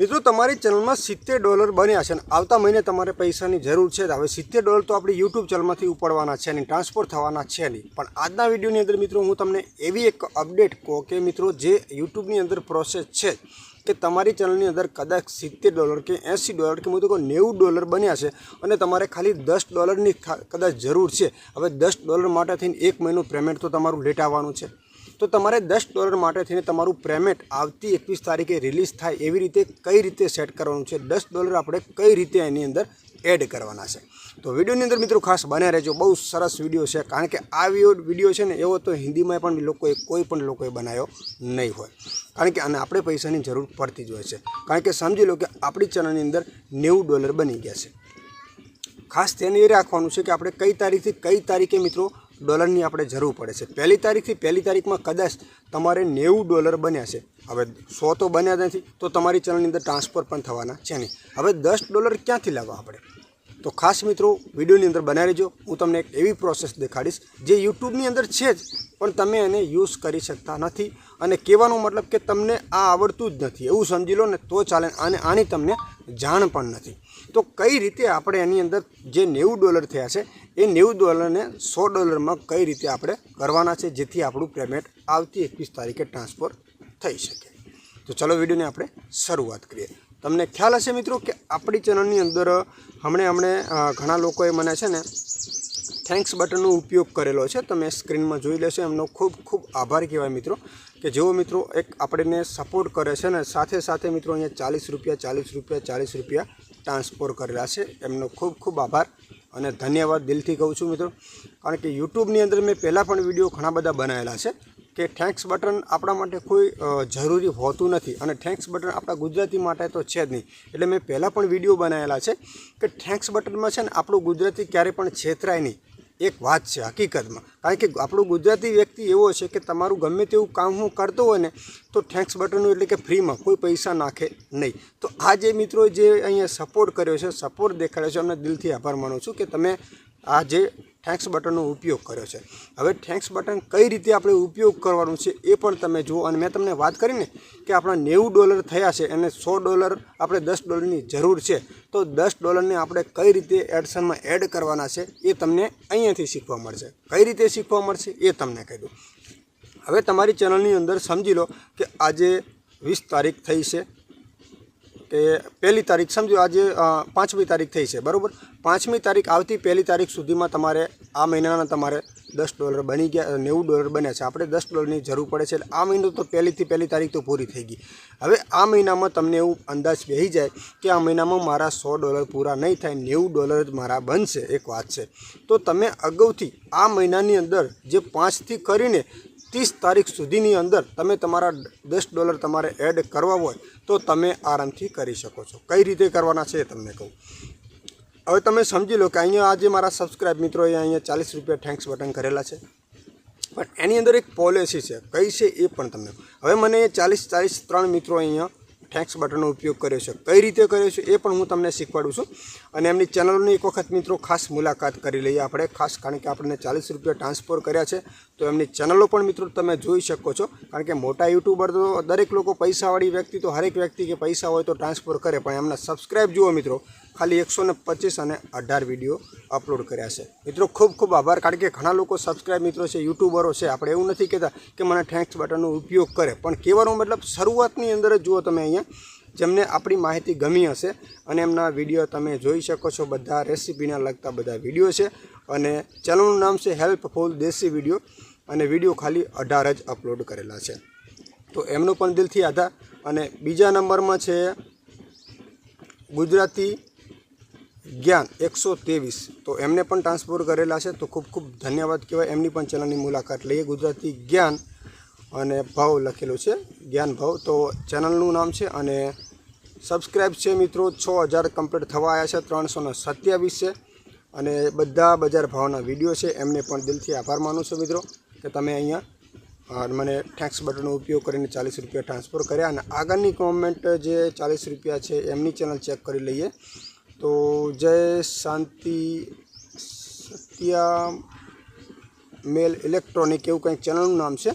મિત્રો, તમારી ચેનલમાં સિત્તેર ડોલર બન્યા છે અને આવતા મહિને તમારે પૈસાની જરૂર છે હવે સિત્તેર ડોલર તો આપણી યુટ્યુબ ચેનલમાંથી ઉપાડવાના છે નહીં, ટ્રાન્સફર થવાના છે નહીં. પણ આજના વિડીયોની અંદર મિત્રો, હું તમને એવી એક અપડેટ કહું કે મિત્રો, જે યુટ્યુબની અંદર પ્રોસેસ છે કે તમારી ચેનલની અંદર કદાચ સિત્તેર ડોલર કે એંસી ડોલર કે હું તો કહું નેવું ડોલર બન્યા છે અને તમારે ખાલી દસ ડોલરની કદાચ જરૂર છે. હવે દસ ડોલર માટે થઈને એક મહિનું પેમેન્ટ તો તમારું લેટ આવવાનું છે. તો તમારે દસ ડોલર માટે થઈને તમારું પેમેન્ટ આવતી એકવીસ તારીખે રિલીઝ થાય એવી રીતે કઈ રીતે સેટ કરવાનું છે, દસ ડોલર આપણે કઈ રીતે એની અંદર એડ કરવાના છે. તો વિડીયોની અંદર મિત્રો ખાસ બને રહેજો, બહુ સરસ વીડિયો છે, કારણ કે આ વીડિયો છે ને એવો તો હિન્દીમાં પણ લોકોએ, કોઈ પણ લોકોએ બનાવ્યો નહીં હોય. કારણ કે અને આપણે પૈસાની જરૂર પડતી જ હોય છે. કારણ કે સમજી લો કે આપણી ચેનલની અંદર નેવું ડોલર બની ગયા છે. ખાસ તેને એ રાખવાનું છે કે આપણે કઈ તારીખથી કઈ તારીખે મિત્રો ડોલરની આપણે જરૂર પડે છે. પહેલી તારીખથી પહેલી તારીખમાં કદાચ તમારે નેવું ડોલર બન્યા છે. હવે સો તો બન્યા નથી, તો તમારી ચલણની અંદર ટ્રાન્સફર પણ થવાના છે નહીં. હવે દસ ડોલર ક્યાંથી લાવવા આપણે? તો ખાસ મિત્રો, વિડીયોની અંદર બનાવી રહેજો હું તમને એક એવી પ્રોસેસ દેખાડીશ, જે યુટ્યુબની અંદર છે જ, પણ તમે એને યુઝ કરી શકતા નથી. અને કહેવાનો મતલબ કે તમને આ આવડતું જ નથી. એવું સમજી લો ને, તો ચાલે અને આની તમને જાણ પણ નથી. તો કઈ રીતે આપણે એની અંદર જે નેવું ડોલર થયા છે એ નેવું ડોલરને સો ડોલરમાં કઈ રીતે આપણે કરવાના છે, જેથી આપણું પેમેન્ટ આવતી એકવીસ તારીખે ટ્રાન્સફર થઈ શકે. તો ચલો વિડીયોની આપણે શરૂઆત કરીએ. તમને ખ્યાલ હશે મિત્રો કે આપણી ચેનલની અંદર હમણે હમણે ઘણા લોકોએ મને છે ને થેન્ક્સ બટનનો ઉપયોગ કરેલો છે. તમે સ્ક્રીનમાં જોઈ લેશો. એમનો ખૂબ ખૂબ આભાર કહેવાય મિત્રો. કે જેઓ મિત્રો એક આપણને સપોર્ટ કરે છે ને સાથે સાથે મિત્રો અહીંયા ચાલીસ રૂપિયા ચાલીસ રૂપિયા ચાલીસ રૂપિયા ટ્રાન્સફર કરેલા છે. એમનો ખૂબ ખૂબ આભાર. અને ધન્યવાદ દિલથી કહું છું મિત્રો. કારણ કે યુટ્યુબની અંદર મેં પહેલાં પણ વીડિયો ઘણા બધા બનાવેલા છે કે થેન્ક્સ બટન આપણા માટે કોઈ જરૂરી હોતું નથી અને થેન્ક્સ બટન આપણા ગુજરાતી માટે તો છે જ નહીં. એટલે મેં પહેલાં પણ વીડિયો બનાવેલા છે કે થેન્ક્સ બટનમાં છે ને આપણું ગુજરાતી ક્યારેય પણ છેતરાય નહીં. એક વાત છે હકીકતમાં. કારણ કે આપણું ગુજરાતી વ્યક્તિ એવો છે કે તમારું ગમે તેવું કામ હું કરતો હોય ને, તો થેન્ક્સ બટનનું એટલે કે ફ્રીમાં કોઈ પૈસા નાખે નહીં. તો આ જે મિત્રો જે અહીંયા સપોર્ટ કર્યો છે સપોર્ટ દેખાડ્યો છે અમને દિલથી આભાર માનું છું કે તમે આ જે થેન્ક્સ બટનનો ઉપયોગ કર્યો છે. હવે થેન્ક્સ બટન કઈ રીતે આપણે ઉપયોગ કરવાનું છે એ પણ તમે જુઓ. અને મેં તમને વાત કરીને કે આપણા નેવું ડોલર થયા છે અને સો ડોલર આપણે દસ ડોલરની જરૂર છે. તો દસ ડોલરને આપણે કઈ રીતે એડસનમાં એડ કરવાના છે એ તમને અહીંયાથી શીખવા મળશે. કઈ રીતે શીખવા મળશે એ તમને કહી દઉં. હવે તમારી ચેનલની અંદર સમજી લો કે આજે વીસ તારીખ થઈ છે. કે પહેલી તારીખ, સમજો આજે પાંચમી તારીખ થઈ છે, બરાબર? પાંચમી તારીખ આવતી પહેલી તારીખ સુધીમાં તમારે આ મહિનાના તમારે દસ ડોલર બની ગયા નેવું ડોલર બન્યા છે. આપણે દસ ડોલરની જરૂર પડે છે એટલે આ મહિનો તો પહેલીથી પહેલી તારીખ તો પૂરી થઈ ગઈ. હવે આ મહિનામાં તમને એવું અંદાજ બેસી જાય કે આ મહિનામાં મારા સો ડોલર પૂરા નહીં થાય, નેવું ડોલર જ મારા બનશે, એક વાત છે. તો તમે અગાઉથી આ મહિનાની અંદર જે પાંચથી કરીને ત્રીસ તારીખ સુધીની અંદર તમે તમારા દસ ડોલર તમારે એડ કરવા હોય તો તમે આરામથી કરી શકો છો. કઈ રીતે કરવાના છે તમને કહું. હવે તમે સમજી લો કે અહીંયા આજે મારા સબસ્ક્રાઇબ મિત્રોએ અહીંયા ચાલીસ રૂપિયા થેન્ક્સ બટન કરેલા છે. પણ એની અંદર એક પોલિસી છે. કઈ છે એ પણ તમને. હવે મને ચાલીસ ચાલીસ ત્રણ મિત્રો અહીંયા થેન્ક્સ બટનનો ઉપયોગ કર્યો છે. કઈ રીતે કર્યો છે એ પણ હું તમને શીખવાડું છું. અને એમની ચેનલોની એક વખત મિત્રો ખાસ મુલાકાત કરી લઈએ આપણે. ખાસ કારણ કે આપણને ચાલીસ રૂપિયા ટ્રાન્સફર કર્યા છે, તો એમની ચેનલો પણ મિત્રો તમે જોઈ શકો છો. કારણ કે મોટા યુટ્યુબર તો દરેક લોકો પૈસાવાળી વ્યક્તિ તો હરેક વ્યક્તિ કે પૈસા હોય તો ટ્રાન્સફર કરે, પણ એમના સબસ્ક્રાઇબ જુઓ મિત્રો. ખાલી એકસો ને પચીસ અને અઢાર વીડિયો અપલોડ કર્યા છે. મિત્રો ખૂબ ખૂબ આભાર, કારણ કે ઘણા લોકો સબસ્ક્રાઇબ મિત્રો છે, યુટ્યુબરો છે. આપણે એવું નથી કહેતા કે મને થેન્ક્સ બટનનો ઉપયોગ કરે, પણ કહેવાનો મતલબ શરૂઆતની અંદર જ જુઓ તમે અહીંયા. જેમને આપણી માહિતી ગમી હશે અને એમના વીડિયો તમે જોઈ શકો છો, બધા રેસીપીના લગતા બધા વીડિયો છે. અને ચેનલનું નામ છે હેલ્પફુલ દેશી વીડિયો અને વીડિયો ખાલી અઢાર જ અપલોડ કરેલા છે. તો એમનો પણ દિલથી આધાર અને બીજા નંબરમાં છે ગુજરાતી જ્ઞાન એકસો ત્રેવીસ. તો એમને પણ ટ્રાન્સફર કરેલા છે. તો ખૂબ ખૂબ ધન્યવાદ કહેવાય. એમની પણ ચેનલની મુલાકાત લઈએ. ગુજરાતી જ્ઞાન અને ભાવ લખેલો છે, જ્ઞાન ભાવ. તો ચેનલનું નામ છે અને સબસ્ક્રાઈબ છે મિત્રો, છ હજાર કમ્પ્લીટ થવા આવ્યા છે, ત્રણસો ને સત્યાવીસ છે. અને બધા બજાર ભાવના વીડિયો છે, એમને પણ દિલથી આભાર માનું છું મિત્રો, કે તમે અહીંયા મને ટેક્સ બટનનો ઉપયોગ કરીને ચાલીસ રૂપિયા ટ્રાન્સફર કર્યા. અને આગળની કોમેન્ટ જે ચાલીસ રૂપિયા છે, એમની ચેનલ ચેક કરી લઈએ. તો જય શાંતિ, સત્યા મેલ ઇલેક્ટ્રોનિક એવું કંઈક ચેનલનું નામ છે.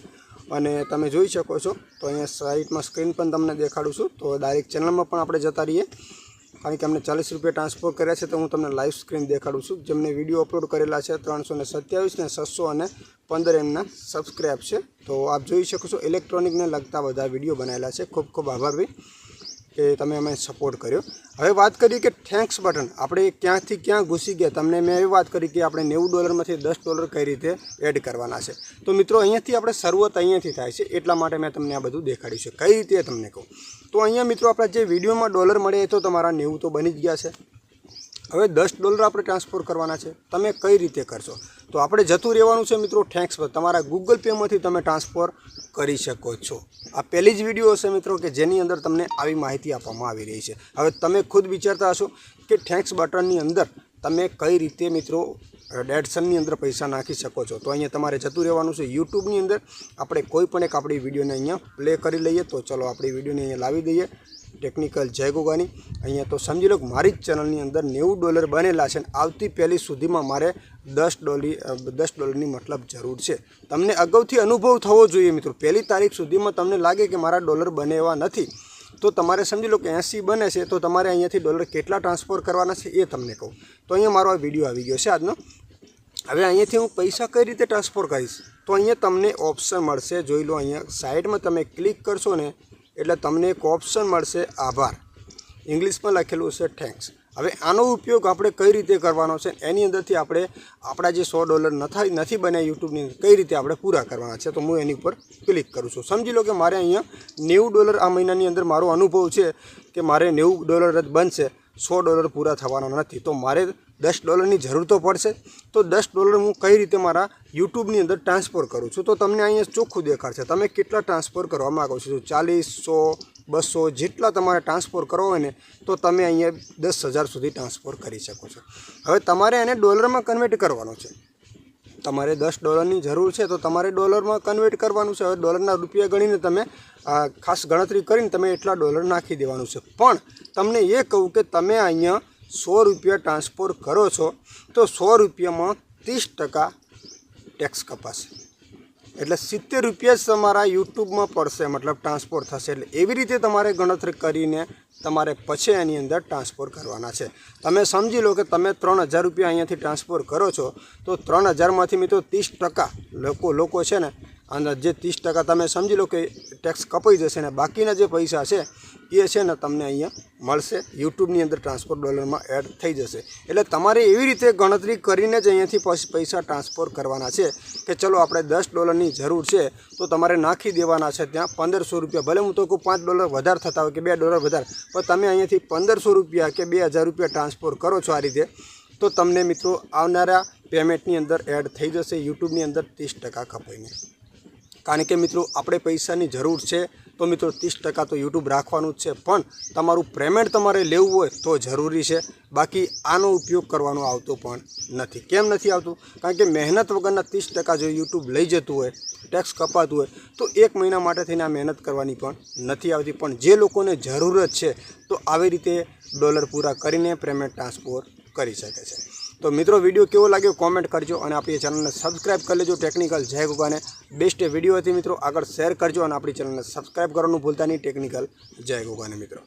અને તમે જોઈ શકો છો, તો અહીંયા સાઈડમાં સ્ક્રીન પણ તમને દેખાડું છું. તો ડાયરેક્ટ ચેનલમાં પણ આપણે જતા રહીએ. કારણ કે અમને ચાલીસ રૂપિયા ટ્રાન્સફર કર્યા છે, તો હું તમને લાઈવ સ્ક્રીન દેખાડું છું. જેમને વીડિયો અપલોડ કરેલા છે, ત્રણસો ને સત્યાવીસ ને છસો અને પંદર એમના સબસ્ક્રાઈબ છે. તો આપ જોઈ શકો છો ઇલેક્ટ્રોનિકને લગતા બધા વીડિયો બનાવેલા છે. ખૂબ ખૂબ આભાર ભાઈ. કે તમે અમે સપોર્ટ કર્યો. હવે વાત કરીએ કે થેન્ક્સ બટન આપણે ક્યાંથી ક્યાં ઘૂસી ગયા? તમને મેં એવી વાત કરી કે આપણે નેવું ડોલરમાંથી દસ ડોલર કઈ રીતે એડ કરવાના છે. તો મિત્રો, અહીંયાથી આપણે શરૂઆત અહીંયાથી થાય છે. એટલા માટે મેં તમને આ બધું દેખાડ્યું છે. કઈ રીતે તમને કહું? તો અહીંયા મિત્રો, આપણા જે વિડીયોમાં ડોલર મળે એ તો તમારા નેવું તો બની જ ગયા છે. હવે દસ ડોલર આપણે ટ્રાન્સફર કરવાના છે. તમે કઈ રીતે કરશો? તો આપણે જતું રહેવાનું છે મિત્રો થેન્ક્સ પર. તમારા ગૂગલ પેમાંથી તમે ટ્રાન્સફર કરી શકો છો. આ પહેલી જ વીડિયો હશે મિત્રો કે જેની અંદર તમને આવી માહિતી આપવામાં આવી રહી છે. હવે તમે ખુદ વિચારતા હશો કે થેન્ક્સ બટનની અંદર તમે કઈ રીતે મિત્રો ડેડસનની અંદર પૈસા નાખી શકો છો. તો અહીંયા તમારે જતું રહેવાનું છે. યુટ્યુબની અંદર આપણે કોઈ પણ એક આપણી વિડીયોને અહીંયા પ્લે કરી લઈએ તો ચલો આપણી વિડીયોને અહીંયા લાવી દઈએ. ટેકનિકલ જય ગોગાની. અહીંયા તો સમજી લો કે મારી જ ચેનલની અંદર નેવું ડોલર બનેલા છે અને આવતી પહેલી સુધીમાં મારે દસ ડોલી દસ ડોલરની મતલબ જરૂર છે. તમને અગાઉથી અનુભવ થવો જોઈએ મિત્રો. પહેલી તારીખ સુધીમાં તમને લાગે કે મારા ડોલર બને નથી. તો તમારે સમજી લો કે એંસી બને છે, તો તમારે અહીંયાથી ડોલર કેટલા ટ્રાન્સફર કરવાના છે એ તમને કહું. તો અહીંયા મારો આ વીડિયો આવી ગયો છે આજનો. હવે અહીંયાથી હું પૈસા કઈ રીતે ટ્રાન્સફર કરીશ? તો અહીંયા તમને ઓપ્શન મળશે. જોઈ લો અહીંયા સાઈડમાં તમે ક્લિક કરશો ને એટલે તમને એક ઓપ્શન મળશે, આભાર. ઇંગ્લિશમાં લખેલું છે થેન્ક્સ હવે આનો ઉપયોગ આપણે કઈ રીતે કરવાનો છે? એની અંદરથી આપણે આપણા જે સો ડોલર નથી નથી બન્યા યુટ્યુબની કઈ રીતે આપણે પૂરા કરવાના છે? તો હું એની ઉપર ક્લિક કરું છું. સમજી લો કે મારે અહીંયા નેવું ડોલર આ મહિનાની અંદર મારો અનુભવ છે કે મારે નેવું ડોલર જ બનશે, સો ડોલર પૂરા થવાના નથી. તો મારે દસ ડોલરની જરૂર તો પડશે. તો દસ ડોલર હું કઈ રીતે મારા યુટ્યુબની અંદર ટ્રાન્સફર કરું છું? તો તમને અહીંયા ચોખ્ખું દેખાડશે. તમે કેટલા ટ્રાન્સફર કરવા માગો છો? ચાલીસ, સો, બસો જેટલા તમારે ટ્રાન્સફર કરવો હોય ને, તો તમે અહીંયા દસ હજાર સુધી ટ્રાન્સફર કરી શકો છો. હવે તમારે એને ડોલરમાં કન્વર્ટ કરવાનો છે. તમારે દસ ડોલરની જરૂર છે તો તમારે ડોલરમાં કન્વર્ટ કરવાનું છે. હવે ડોલરના રૂપિયા ગણીને તમે ખાસ ગણતરી કરીને તમે એટલા ડોલર નાખી દેવાનું છે. પણ તમને એ કહું કે તમે અહીંયા સો રૂપિયા ટ્રાન્સફર કરો છો, તો સો રૂપિયામાં ત્રીસ ટકા ટેક્સ કપાશે. એટલે સિત્તેર રૂપિયા જ તમારા યુટ્યુબમાં પડશે, મતલબ ટ્રાન્સફર થશે. એટલે એવી રીતે તમારે ગણતરી કરીને તમારે પછી એની અંદર ટ્રાન્સફર કરવાના છે. તમે સમજી લો કે તમે ત્રણ હજાર રૂપિયા અહીંયાથી ટ્રાન્સફર કરો છો, તો ત્રણ હજારમાંથી મિત્રો ત્રીસ ટકા લોકો લોકો છે ને અને જે ત્રીસ ટકા તમે સમજી લો કે ટેક્સ કપાઈ જશે ને બાકીના જે પૈસા છે, એ છે ને તમને અહીંયા મળશે. યુટ્યુબની અંદર ટ્રાન્સફર ડોલરમાં એડ થઈ જશે. એટલે તમારે એવી રીતે ગણતરી કરીને જ અહીંયાથી પૈસા ટ્રાન્સફર કરવાના છે કે ચલો આપણે દસ ડોલરની જરૂર છે, તો તમારે નાખી દેવાના છે ત્યાં પંદરસો રૂપિયા. ભલે હું તો કહું પાંચ ડોલર વધારે થતા હોય કે બે ડોલર વધારે, પણ તમે અહીંયાથી પંદરસો રૂપિયા કે બે હજાર રૂપિયા ટ્રાન્સફર કરો છો આ રીતે, તો તમને મિત્રો આવનારા પેમેન્ટની અંદર એડ થઈ જશે. યુટ્યુબની અંદર ત્રીસ ટકા કપાઈને. કારણ કે મિત્રો, આપણે પૈસાની જરૂર છે, તો મિત્રો ત્રીસ ટકા તો યુટ્યુબ રાખવાનું જ છે. પણ તમારું પેમેન્ટ તમારે લેવું હોય તો જરૂરી છે. બાકી આનો ઉપયોગ કરવાનો આવતો પણ નથી. કેમ નથી આવતું? કારણ કે મહેનત વગરના ત્રીસ ટકા જો યુટ્યુબ લઈ જતું હોય, ટેક્સ કપાતું હોય, તો એક મહિના માટે થઈને આ મહેનત કરવાની પણ નથી આવતી. પણ જે લોકોને જરૂરત છે, તો આવી રીતે ડોલર પૂરા કરીને પેમેન્ટ ટ્રાન્સફર કરી શકે છે. તો મિત્રો વીડિયો કેવો લાગ્યો કોમેન્ટ કરજો અને આપણી ચેનલને સબસ્ક્રાઇબ કરી લેજો. ટેકનિકલ જય ગોગાને બેસ્ટ વીડિયો હતી મિત્રો, આગળ શેર કરજો અને આપણી ચેનલને સબસ્ક્રાઈબ કરવાનું ભૂલતા નહીં. ટેકનિકલ જય ગોગાને મિત્રો.